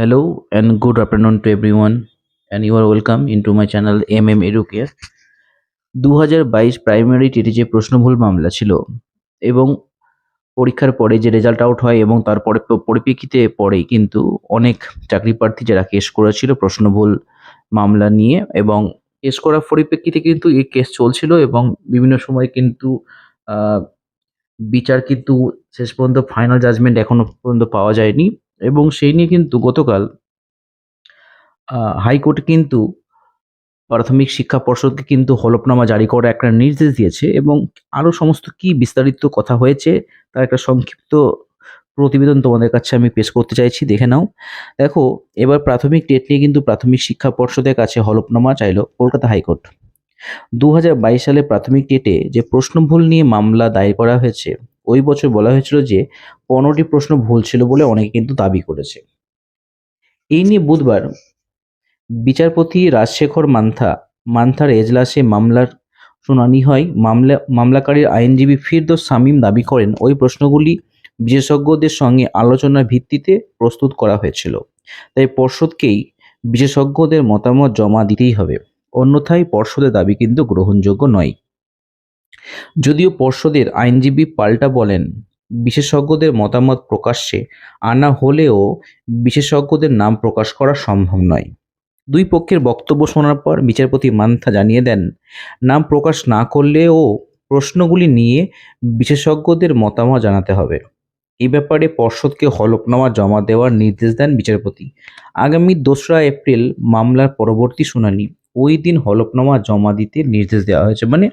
Hello and good afternoon to everyone, and you are welcome into my channel MM Educare. দু হাজার বাইশ primary টেটে যে প্রশ্নভুল মামলা ছিল এবং পরীক্ষার পরে যে রেজাল্ট আউট হয় এবং তারপরে পরিপ্রেক্ষিতে পরেই কিন্তু অনেক চাকরি প্রার্থী যারা কেস করেছিল প্রশ্নভুল মামলা নিয়ে এবং কেস করার পরিপ্রেক্ষিতে কিন্তু এই কেস চলছিল এবং বিভিন্ন সময় কিন্তু বিচার কিন্তু শেষ পর্যন্ত ফাইনাল জাজমেন্ট এখনও পর্যন্ত পাওয়া যায়নি এবং সেই নিয়ে কিন্তু গতকাল হাইকোর্ট কিন্তু প্রাথমিক শিক্ষা পর্ষদকে কিন্তু হলফনামা জারি করার একটা নির্দেশ দিয়েছে এবং আরও সমস্ত কি বিস্তারিত কথা হয়েছে তার একটা সংক্ষিপ্ত প্রতিবেদন তোমাদের কাছে আমি পেশ করতে চাইছি, দেখে নাও। দেখো, এবার প্রাথমিক টেট নিয়ে কিন্তু প্রাথমিক শিক্ষা পর্ষদের কাছে হলফনামা চাইল কলকাতা হাইকোর্ট। দু হাজার বাইশ সালে প্রাথমিক টেটে যে প্রশ্ন ভুল নিয়ে মামলা দায়ের করা হয়েছে ওই বছর বলা হয়েছিল যে পনেরোটি প্রশ্ন ভুল ছিল বলে অনেকে কিন্তু দাবি করেছে। এই নিয়ে বুধবার বিচারপতি রাজশেখর মান্থা, মান্থার এজলাসে মামলার শুনানি হয়। মামলা, মামলাকারীর আইনজীবী ফিরদোস শামীম দাবি করেন, ওই প্রশ্নগুলি বিশেষজ্ঞদের সঙ্গে আলোচনার ভিত্তিতে প্রস্তুত করা হয়েছিল। তাই পর্ষদকেই বিশেষজ্ঞদের মতামত জমা দিতেই হবে। অন্যথায় পর্ষদের দাবি কিন্তু গ্রহণযোগ্য নয়। যদিও পর্ষদের আইনজীবী পাল্টা বলেন, বিশেষজ্ঞদের মতামত প্রকাশ্যে আনা হলেও বিশেষজ্ঞদের নাম প্রকাশ করা সম্ভব নয়। দুই পক্ষের বক্তব্য শোনার পর বিচারপতি মান্থা জানিয়ে দেন, নাম প্রকাশ না করলেও প্রশ্নগুলি নিয়ে বিশেষজ্ঞদের মতামত জানাতে হবে। এ ব্যাপারে পর্ষদকে হলফনামা জমা দেওয়ার নির্দেশ দেন বিচারপতি। আগামী দোসরা এপ্রিল মামলার পরবর্তী শুনানি, ওই দিন হলফনামা জমা দিতে নির্দেশ দেওয়া হয়েছে। মানে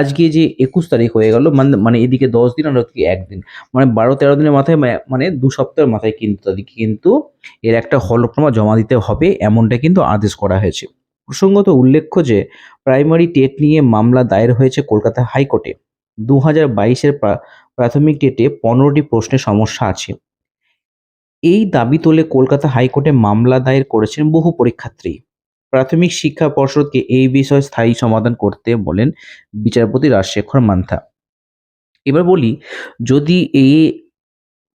আজকে যে একুশ তারিখ হয়ে গেল মানে মানে এদিকে দশ দিন আর ওদিকে একদিন মানে বারো তেরো দিনের মাথায় মানে দু সপ্তাহের মাথায় কিন্তু তাদেরকে কিন্তু এর একটা হলফনামা জমা দিতে হবে, এমনটা কিন্তু আদেশ করা হয়েছে। প্রসঙ্গত উল্লেখ্য যে, প্রাইমারি টেট নিয়ে মামলা দায়ের হয়েছে কলকাতা হাইকোর্টে। দু হাজার বাইশের প্রাথমিক টেটে পনেরোটি প্রশ্নের সমস্যা আছে। এই দাবি তোলে কলকাতা হাইকোর্টে মামলা দায়ের করেছেন বহু পরীক্ষার্থী। প্রাথমিক শিক্ষা পর্ষদকে এই বিষয়ে স্থায়ী সমাধান করতে বলেন বিচারপতি রাজশেখর মান্থা। এবার বলি, যদি এই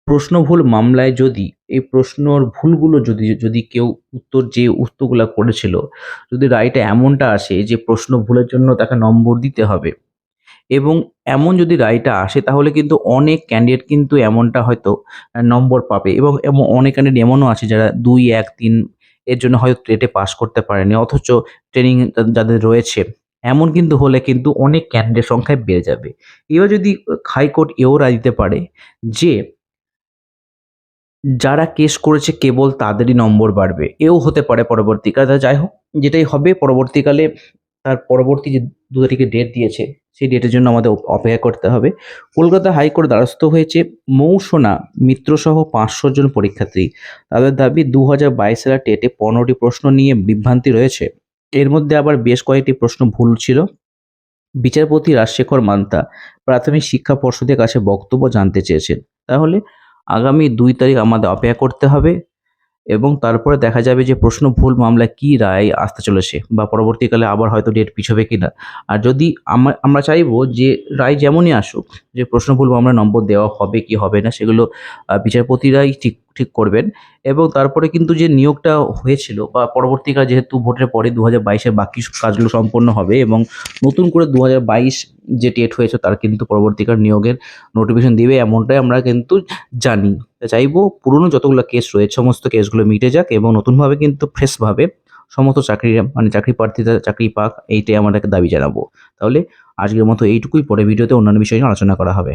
প্রশ্ন ভুল মামলায় যদি, এই প্রশ্নর ভুলগুলো যদি যদি কেউ উত্তর যে উত্তরগুলো করেছিল, যদি রায়টা এমনটা আসে যে প্রশ্ন ভুলের জন্য তাকে নম্বর দিতে হবে এবং এমন যদি রায়টা আসে, তাহলে কিন্তু অনেক ক্যান্ডিডেট কিন্তু এমনটা হয়তো নম্বর পাবে এবং এবং অনেক ক্যান্ডিডেট এমনও আছে যারা দুই, এক, তিন এর জন্য হয়তো টেটে পাস করতে পারেনি, অথচ ট্রেনিং যাদের রয়েছে, এমন কিন্তু হলে কিন্তু অনেক ক্যান্ডিডেট সংখ্যায় বেড়ে যাবে। এবার যদি হাইকোর্ট এও রায় দিতে পারে যে, যারা কেস করেছে কেবল তাদেরই নম্বর বাড়বে, এও হতে পারে পরবর্তীকালে। যাই হোক, যেটাই হবে, পরবর্তীকালে তার পরবর্তী যে দু তারিখে ডেট দিয়েছে, সেই ডেটের জন্য আমাদের অপেক্ষা করতে হবে। কলকাতা হাইকোর্ট দ্বারস্থ হয়েছে মৌসোনা মিত্রসহ পাঁচশো জন পরীক্ষার্থী। তাদের দাবি দু হাজার বাইশ সালের টেটে পনেরোটি প্রশ্ন নিয়ে বিভ্রান্তি রয়েছে। এর মধ্যে আবার বেশ কয়েকটি প্রশ্ন ভুল ছিল। বিচারপতি রাজশেখর মান্তা প্রাথমিক শিক্ষা পর্ষদের কাছে বক্তব্য জানতে চেয়েছেন। তাহলে আগামী দুই তারিখ আমাদের অপেক্ষা করতে হবে। এবং তারপরে দেখা যাবে যে প্রশ্ন ভুল মামলা কি রায় আসতে চলেছে বা পরবর্তীকালে আবার হয়তো ডেট পিছবে কি না আর যদি আমরা চাইব যে রায় যেমনই আসুক, যে প্রশ্ন ভুল মামলা নম্বর দেওয়া হবে কি হবে না, সেগুলো বিচারপতিরাই ঠিক ঠিক করবেন এবং তারপরে কিন্তু যে নিয়োগটা হয়েছিল বা পরবর্তীকালে যেহেতু ভোটের পরে দু হাজার বাইশের বাকি কাজগুলো সম্পন্ন হবে এবং নতুন করে দু হাজার বাইশ যে ডেট হয়েছে তার কিন্তু পরবর্তীকার নিয়োগের নোটিফিকেশন দিবে এমনটাই আমরা কিন্তু জানি। চাইব পুরনো যতগুলো কেস রয়েছে, সমস্ত কেসগুলো মিটে যাক এবং নতুনভাবে কিন্তু ফ্রেশভাবে সমস্ত চাকরি মানে চাকরি প্রার্থীরা চাকরি পাক, এইটাই আমাদেরকে দাবি জানাব। তাহলে আজকের মতো এইটুকুই পরে ভিডিওতে অন্যান্য বিষয় নিয়ে আলোচনা করা হবে।